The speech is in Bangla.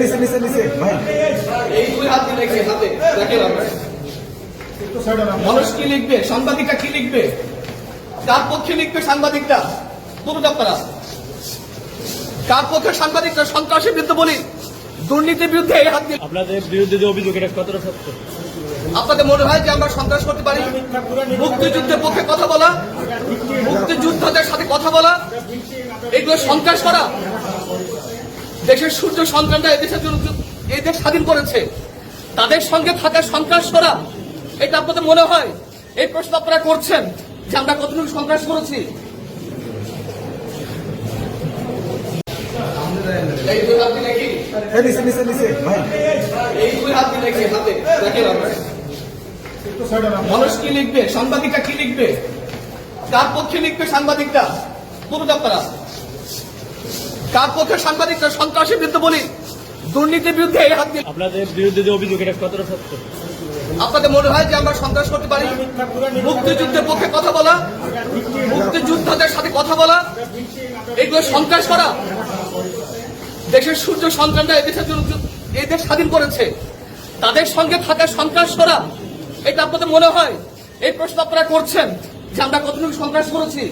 নিচে নিচে নিচে। ভাই। এই দুই হাত দিলে কি হাতে দেখেন মানুষ কি লিখবে? সাংবাদিকরা কি লিখবে? কার পক্ষে লিখবে সাংবাদিকরা বলুন আপনারা। কার পক্ষে সাংবাদিকরা সন্ত্রাসের বিরুদ্ধে বলি। দুর্নীতির বিরুদ্ধে এই হাত দিয়ে আপনাদের বিরুদ্ধে যে অভিযোগ এটা কতটা সত্য? আপনাদের মনে হয় যে আমরা সন্ত্রাস করতে পারি? মুক্তিযুদ্ধের পক্ষে কথা বলা? মুক্তিযোদ্ধাদের সাথে কথা বলা? এগুলো সন্ত্রাস করা। দেশের সূর্য সন্তানরা এদেশের জন্য এই দেশ স্বাধীন করেছে। তাদের সঙ্গে থাকা সন্ত্রাস করা এটা আপনাদের মনে হয়? এই প্রশ্ন আপনারা করছেন যে আমরা কতটুকু সন্ত্রাস করেছি? এই দুই হাত দিলে নিচে নিচে নিচে ভাই। এই দুই হাত দিলে হাতে? দেখেন মানুষ কি লিখবে? সাংবাদিকরা কি লিখবে? কার পক্ষে লিখবে সাংবাদিকরা বলুন আপনারা কার পক্ষে সাংবাদিকরা সন্ত্রাসের বিরুদ্ধে বলি? দুর্নীতির বিরুদ্ধে এই হাত দিয়ে আপনাদের বিরুদ্ধে যে অভিযোগ এটা কতটা সত্য? আপনাদের মনে হয় যে আমরা সন্ত্রাস করতে পারি? মুক্তিযুদ্ধের পক্ষে কথা বলা মুক্তিযোদ্ধাদের সাথে কথা বলা এগুলো সন্ত্রাস করা। দেশের সূর্য সন্তানরা এদেশের জন্য এই দেশ স্বাধীন করেছে। তাদের সঙ্গে থাকা সন্ত্রাস করা এটা আপনাদের মনে হয়? এই প্রশ্ন আপনারা করছেন যে আমরা কতটুকু সন্ত্রাস করেছি?